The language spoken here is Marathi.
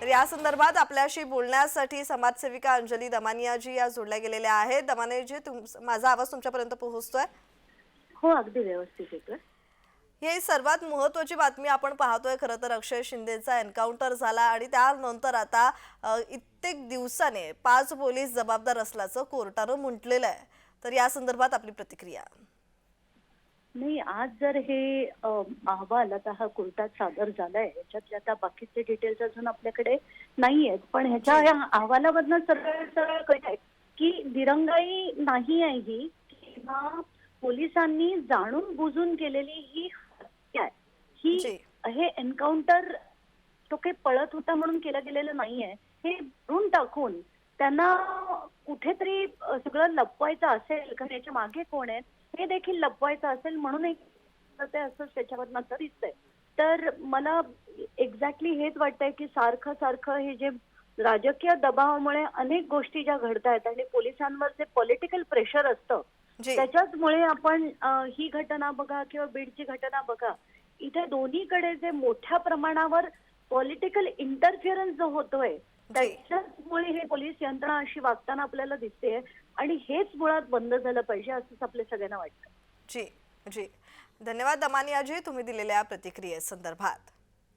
तर या संदर्भात आपल्याशी बोलण्यासाठी समाजसेविका अंजली दमानियाजी या जोडल्या गेलेल्या आहेत. दमानियाजी तुम माझा आवाज तुमच्यापर्यंत पोहोचतोय? हो अगदी व्यवस्थित येतोय. ही सर्वात महत्वाची बातमी आपण पाहतोय. खरं तर अक्षय शिंदेचा एन्काउंटर झाला आणि त्यानंतर आता अ, कित्येक दिवसाने पाच पोलीस जबाबदार असल्याचं कोर्टानं म्हटलेलं आहे. तर या संदर्भात आपली प्रतिक्रिया. नाही आज जर हे अहवाल आता हा कोर्टात सादर झालाय याच्यातले आता बाकीचे डिटेल्स अजून आपल्याकडे नाही आहेत पण ह्याच्या या अहवालामधनं सरळ सरळ कळत आहे की दिरंगाई नाही आहे ही किंवा पोलिसांनी जाणून बुजून केलेली ही हत्या आहे. ही. हे एन्काउंटर तो काही पळत होता म्हणून केलं गेलेलं नाहीये. हे भरून टाकून त्यांना कुठेतरी सगळं लपवायचं असेल कारण याच्या मागे कोण आहेत हे देखील लपवायचं असेल म्हणून एक असं त्याच्यावर तर दिसतंय तर मला एक्झॅक्टली हेच वाटतंय की सारखं सारखं हे जे राजकीय दबावामुळे अनेक गोष्टी ज्या घडतायत आणि पोलिसांवर जे पॉलिटिकल प्रेशर असतं त्याच्याचमुळे आपण ही घटना बघा किंवा बीडची घटना बघा इथे दोन्हीकडे जे मोठ्या प्रमाणावर पॉलिटिकल इंटरफिअरन्स जो होतोय त्याच्यामुळे हे पोलीस यंत्रणा अशी वागताना आपल्याला दिसते आणि हेच मुळात बंद झालं पाहिजे असंच आपल्या सगळ्यांना वाटतं. जी जी. धन्यवाद दमानियाजी तुम्ही दिलेल्या प्रतिक्रिये संदर्भात